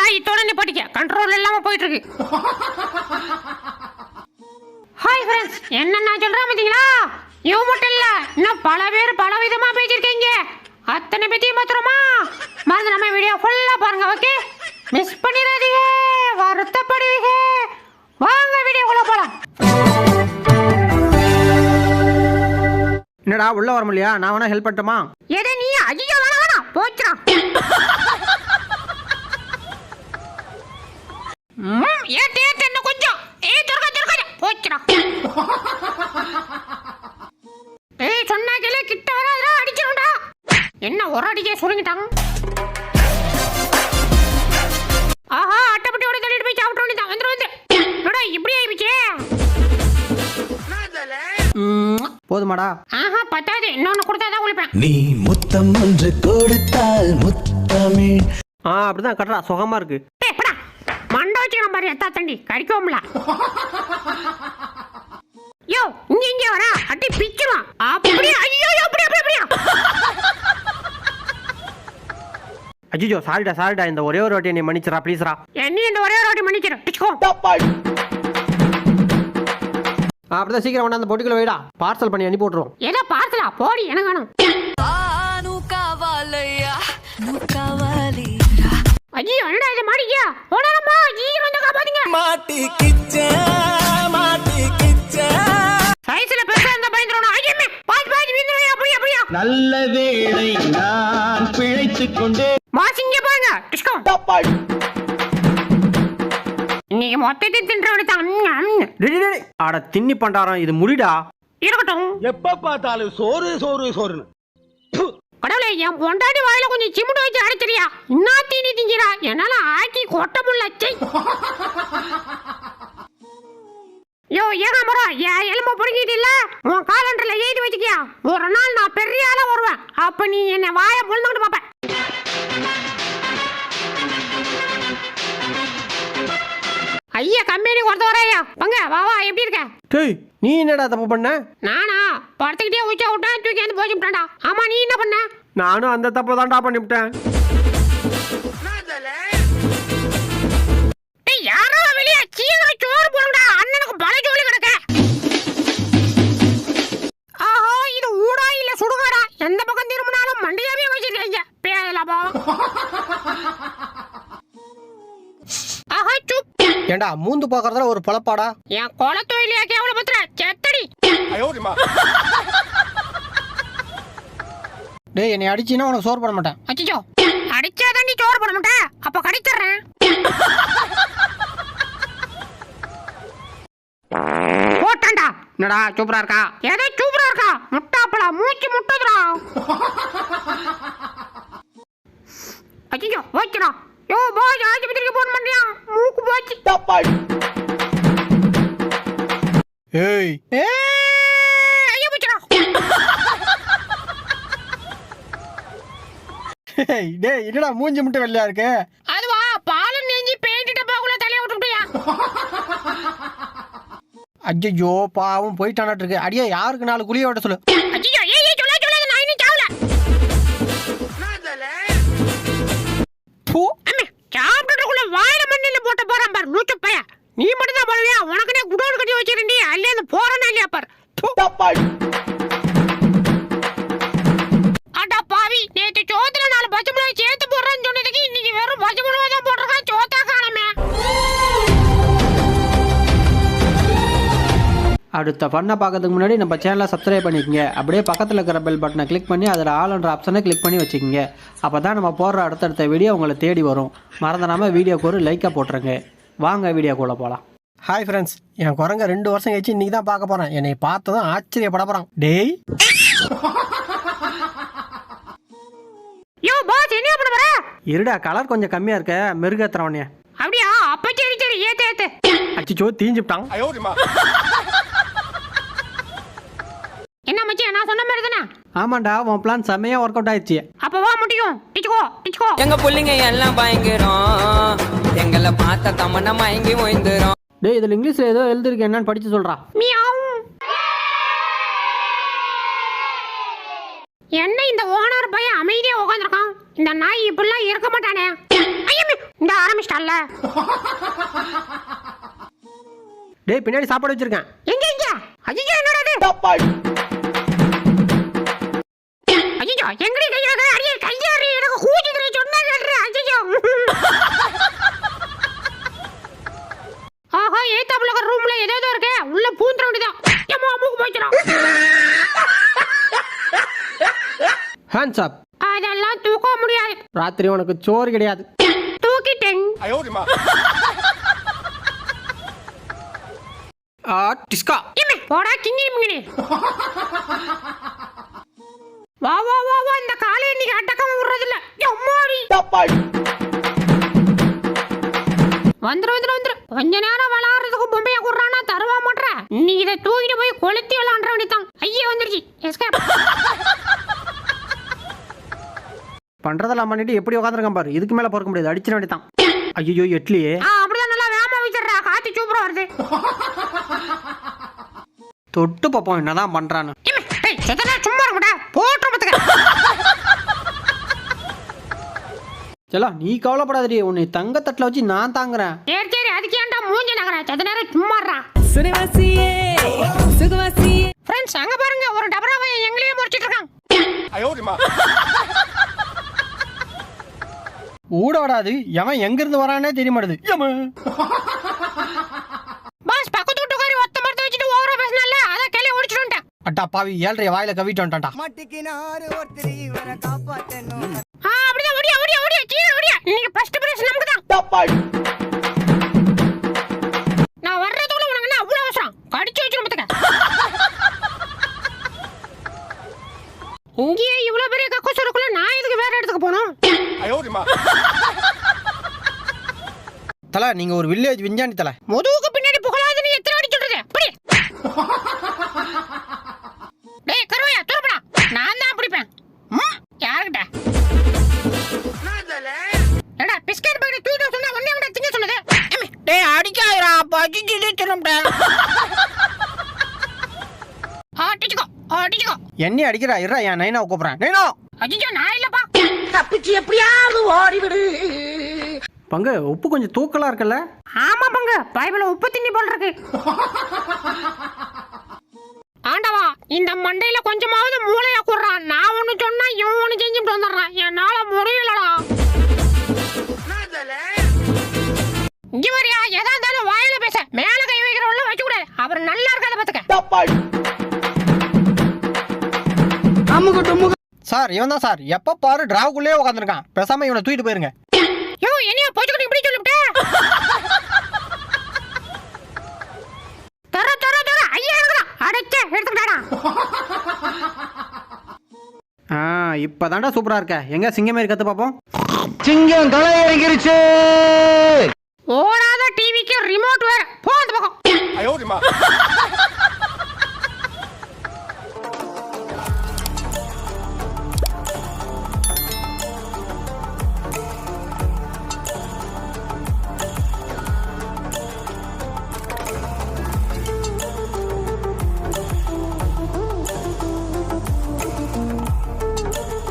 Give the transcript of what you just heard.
ஆகி தொடர்ந்து படிக்க. கண்ட்ரோல் இல்லாம போயிட்டு இருக்கு ஹாய் ஃப்ரெண்ட்ஸ் என்ன நான் சொல்றேன் பாத்தீங்களா? இவ மட்டும் இல்ல இன்னும் பல பேர் பல விதமா பேசியிருக்கீங்க. அத்தனை பத்தியும் மாத்திரமா மறந்து நம்ம வீடியோ ஃபுல்லா பாருங்க ஓகே மிஸ் பண்ணிடாதீங்க வருத்தப்படுவீங்க வாங்க வீடியோக்குள்ள போலாம். என்னடா உள்ள வர முடியலையா? நான் வேணா ஹெல்ப் பண்ணட்டுமா? எதை நீ ஐயோ வேணாம் போச்சுடா ம், ஏத்து ஏத்து இன்னும் கொஞ்சம் ஏய் துர்கா துர்கா போச்சுடா ஏய் சொன்னா கேளு கிட்ட வராதடா அடிச்சிரும்டா என்ன ஒரு ஆஹா அட்டப்பட்டியோட தள்ளிட்டு போய் சாப்பிட்டு வேண்டியதான் வந்துரு வந்து என்னடா இப்படி ஆயிடுச்சே? போதுமாடா. ஆஹா பத்தாது. இன்னொன்னு குளிப்பேன் நீ முத்தம் ஒன்று கொடுத்தால் முத்தமே. ஆ அப்படிதான் கட்டுறா. சுகமா இருக்கு. டேய் போடா மண்டை வச்சுக்கலாம் பாரு எத்தா தண்டி. கடிக்கவும்ல. யோ இங்க இங்க வரா. அடி பிச்சிரும் அப்படியே ஐயோ அப்படி அப்படி அப்படியா. அஜிஜோ சாரிடா சாரிடா இந்த ஒரே ஒரு வாட்டி நீ மன்னிச்சிடா ப்ளீஸ்ரா என்ன இந்த ஒரே ஒரு வாட்டி மன்னிச்சிடும் அப்படிதான் சீக்கிரம் கொண்டு அந்த பொட்டிக்குள்ள வைடா. பார்சல் பண்ணி அனுப்பி விட்டுருவோம். ஏதோ பார்சலா? போடி எனக்கு வேணும் ஐயோ என்னடா இது மாட்டிக்கியா? ஓடலாமா ஐயோ வந்து காப்பாத்துங்க. மாட்டிக்கிச்சே மாட்டிக்கிச்சே? சைஸ்ல பெருசா இருந்தா பயந்துறணும் நல்ல வேளை நான் பிழைத்துக் கொண்டே மாசிங்க பாருங்க டிஸ்கோ இன்னைக்கு மொத்தத்தை தின்ற விடுத்தான் டேய், டேய், டேய். அட தின்னி பண்டாரம் இது முடிடா. இருக்கட்டும். எப்ப பார்த்தாலும் சோறு சோறு சோறுன்னு. கடவுளே என் பொண்டாட்டி வாயில கொஞ்சம் சிமுட்டு வச்சு அடைச்சிரியா இன்னா தீனி திங்கிறா என்னால ஆக்கி கொட்ட முடியல சை யோ ஏகாமரம் என் எலும்பு பிடிக்கிட்டு இல்ல? உன் காலண்டர்ல எழுதி வச்சுக்கியா? ஒரு நாள் நான் பெரிய ஆளா வருவேன். அப்ப நீ என்ன வாய பொழுதுகிட்டு பாப்ப ஐயா கம்பெனி ஒருத்த வரையா பங்க வா வா எப்படி இருக்க? டேய் நீ என்னடா தப்பு பண்ண? நானா? படுத்துக்கிட்டே உச்சா விட்டேன் தூக்கி வந்து போச்சு விட்டான்டா ஆமா நீ என்ன பண்ண? நானும் அந்த தப்பு தான்டா பண்ணிவிட்டேன். யாரோ வெளிய சீக்கிரம் சோறு போடுங்கடா. பேரலாபா ஆஹா சுப். ஏண்டா மூந்து பார்க்கறதுல ஒரு பொழப்பாடா? என் கொல தொழிலியா கேவல பத்திர செத்தடி. டேய் என்னை அடிச்சின்னா உனக்கு சோறு பண்ண மாட்டேன். அச்சிச்சோ. அடிச்சாதான் நீ சோறு போட மாட்டேன் அப்ப கடிச்சிடுறேன். போட்டேன்டா. என்னடா சூப்பரா இருக்கா? ஏதோ சூப்பரா இருக்கா? முட்டாப்பழா மூச்சு முட்டுதுடா. அச்சிச்சோ போச்சுடா யோ போய் ஆஸ்பத்திரிக்கு போன் பண்றியா? மூக்கு போச்சு. ஏய். ஏய், ஐயோ போச்சுடா. ஏய், டேய் என்னடா மூஞ்சி மட்டும் வெள்ளையா இருக்கு? அதுவா பால் நெஞ்சு பெயிண்ட் டப்பாக்குள்ள தலைய விட்டுட்டியா ஐயோ பாவம் போயிட்டானாட்டு இருக்கு. அடியே யாருக்கு நாலு குழிய விட்ட சொல்லு? அச்சிச்சோ நீ மட்டும் தான் போடுவியா உனக்குனே குடோன் கட்டி வச்சிருந்தி. அல்ல அந்த போறனா இல்லையா பாரு. அட பாவி நேத்து சோத்துல நாலு பச்சை மிளகாய் சேர்த்து போடுறேன்னு சொன்னதுக்கு இன்னைக்கு வெறும் பச்சை மிளகாய் தான் போட்டிருக்கான். சோத்தா காணமே. அடுத்த ஃபன்னை பார்க்கறதுக்கு முன்னாடி நம்ம சேனலை சப்ஸ்கிரைப் பண்ணிக்கங்க. அப்படியே பக்கத்தில் இருக்கிற பெல் பட்டனை கிளிக் பண்ணி அதில் ஆல்ன்ற ஆப்ஷனை கிளிக் பண்ணி வச்சுக்கோங்க. அப்போ தான் நம்ம போடுற அடுத்தடுத்த வீடியோ உங்களை தேடி வரும். மறந்துடாமல் வீடியோக்கு ஒரு லைக்காக போட்டுருங்க. வாங்க வீடியோக்குள்ளே போகலாம் ஹாய் ஃப்ரெண்ட்ஸ் என் குரங்க ரெண்டு வருஷம் கழிச்சு இன்னைக்கு தான் பார்க்க போகிறேன் என்னை பார்த்ததும் ஆச்சரியப்பட போகிறான் டேய். யோ பாஸ் என்ன பண்ண போற? இருடா கலர் கொஞ்சம் கம்மியாக இருக்க. மெருகேத்துறவனே அப்படியா? அப்ப சரி சரி ஏத்து ஏத்து. அச்சிச்சோ தீஞ்சுட்டான் என்ன மச்சி நான் சொன்ன மாதிரி தானே? ஆமாண்டா உன் பிளான் செம்மையாக ஒர்க் அவுட் ஆயிடுச்சு. அப்ப முடியும் டிச்சுக்கோ டிச்சுக்கோ எங்க புள்ளைங்க எல்லாம் பயங்கரம். எங்களை பார்த்த தமன மயங்கி ஓய்ந்துரும். டேய் இதில் இங்கிலீஷில் ஏதோ எழுதிருக்கு என்னன்னு படித்து சொல்கிறா மியாவ். என்ன இந்த ஓனர் பையன் அமைதியா உட்காந்துருக்கான் இந்த நாய் இப்படிலாம் இருக்க மாட்டானே. இந்த ஆரம்பிச்சிட்டால டேய் பின்னாடி சாப்பாடு வச்சிருக்கேன். எங்க எங்க? ஐயோ என்னடா இது? ஐயோ எங்கடி கையா அடியே கையாரி எனக்கு கூச்சிட்டு சொன்னா கேட்டு ஐயோ ஆஹா ஏத்தாப்புல இருக்கிற ரூம்ல ஏதோ ஏதோ இருக்கே. உள்ள பூந்துற வேண்டியதான் ஏமா மூக்கு போய்ச்சிடும் ஹேண்ட்ஸ் அப் அதெல்லாம் தூக்க முடியாது. ராத்திரி உனக்கு சோறு கிடையாது. தூக்கிட்டேன். ஆ டிஸ்கா. போடா கிங்கி மிங்கனி. வா வா வா வா இந்த காலை இன்னைக்கு அடக்கம் விடுறதில்ல. எம்மாடி. வந்துரு வந்துரு வந்துரு. கொஞ்ச நேரம் விளாடுறதுக்கு பொம்மையை குடுறானா தருவா மாட்ற நீ இதை தூக்கிட்டு போய் கொளுத்தி விளாண்ட வேண்டியதான் ஐயே வந்துருச்சு. எஸ்கேப் பண்றதெல்லாம் பண்ணிட்டு எப்படி உட்காந்துருக்கான் பாரு. இதுக்கு மேல பொறுக்க முடியாது. அடிச்சிட வேண்டியதான் ஐயோ இட்லி ஆ அப்படிதான் நல்லா வேகமா வச்சிடுறா காத்து சூப்பரா வருது. தொட்டு பார்ப்போம் என்னதான் பண்றான்னு ஏமே டேய் செத்தனா சும்மா இருக்கடா போட்டு பத்துக்க செல்லா நீ கவலைப்படாதடி. உன்னை தங்கத்தட்டில் வச்சு நான் தாங்குறேன். சரி சரி அதுக்கு ஏன்டா மூஞ்சி நகர செத்த நேரம் சும்மாடுறா சுரவாசியே சுகவாசியே ஃப்ரெண்ட்ஸ் அங்க பாருங்க ஒரு டபராவை எங்களையே முறைச்சிட்டு இருக்கான். ஊட விடாது எவன் எங்க இருந்து வரானே தெரிய மாட்டுது எம. பாஸ் பக்கத்து வீட்டுக்காரி ஒத்த மரத்தை வச்சுட்டு ஓவரா பேசினால அதான் கிளை ஓடிச்சுட்டேன் அட்டா பாவி ஏழ்றைய வாயில கவிட்டு வந்துட்டான்டா. மாட்டிக்கினாரு ஒருத்தர் இவரை காப்பாத்தணும். இன்னைக்கு ஃபர்ஸ்ட் பிரைஸ் நமக்கு தான் நான் வர்றதுக்குள்ள உனக்கு என்ன அவ்வளவு அவசரம்? கடிச்சு வச்சிரும் பத்துக்க. இங்கேயே இவ்வளவு பெரிய கக்கூஸ் இருக்குள்ள நான் எதுக்கு வேற இடத்துக்கு போகணும்? தல நீங்க ஒரு வில்லேஜ் விஞ்ஞானி தல. முதுகுக்கு அடிச்சுக்கோ அடிச்சுக்கோ. என்னை அடிக்கிறா இருடா என் நைனா கூப்பிடுறேன். நைனா! அஜிஜோ நான் இல்லப்பா. பங்கு உப்பு கொஞ்சம் தூக்கலா இருக்குல்ல? ஆமா பங்கு. பைபிள் உப்பு திண்ணி போல் இருக்கு. ஆண்டவா இந்த மண்டையில கொஞ்சமாவது மூளைய குடுறான் நான் ஒண்ணு சொன்னா இவன் ஒண்ணு செஞ்சுட்டு வந்துடுறான். என்னால முடியலடா. இங்க வரியா எதா இருந்தாலும் வாயில சார் இவன் தான் சார். எப்ப பாரு டிராவுக்குள்ளே உட்காந்துருக்கான் பேசாம இவனை தூக்கிட்டு போயிருங்க. யோ என்னைய போச்சுக்கிட்டு இப்படி சொல்லிவிட்ட? தர தர தர. ஐயா எடுக்கிறான் அடைச்ச எடுத்துக்கிட்டாடா. ஆ இப்பதான்டா சூப்பரா இருக்க. எங்க சிங்கமேரி கத்து பாப்போம்? சிங்கம் களை இறங்கிருச்சு ஓடாத டிவிக்கு ரிமோட் வேற போ அந்த பக்கம்.